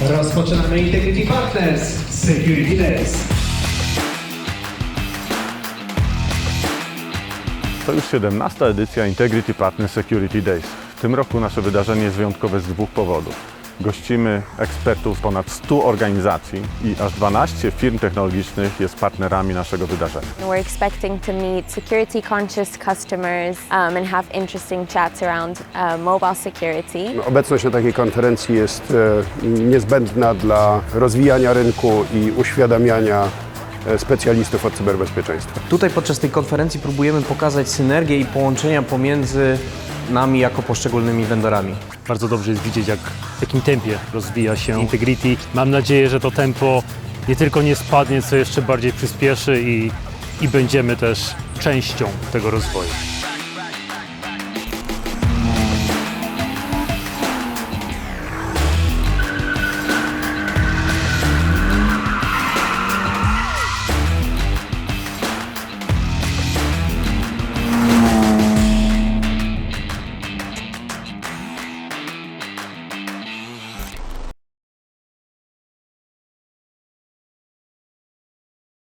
Rozpoczynamy Integrity Partners Security Days. To już 17. edycja Integrity Partner Security Days. W tym roku nasze wydarzenie jest wyjątkowe z dwóch powodów. Gościmy ekspertów z ponad 100 organizacji i aż 12 firm technologicznych jest partnerami naszego wydarzenia. We're expecting to meet security conscious customers um, and have interesting chats around uh, mobile security. Obecność na takiej konferencji jest e, niezbędna dla rozwijania rynku i uświadamiania e, specjalistów od cyberbezpieczeństwa. Tutaj podczas tej konferencji próbujemy pokazać synergię i połączenia pomiędzy nami jako poszczególnymi vendorami. Bardzo dobrze jest widzieć, jak w jakim tempie rozwija się Integrity. Mam nadzieję, że to tempo nie tylko nie spadnie, co jeszcze bardziej przyspieszy i, i będziemy też częścią tego rozwoju.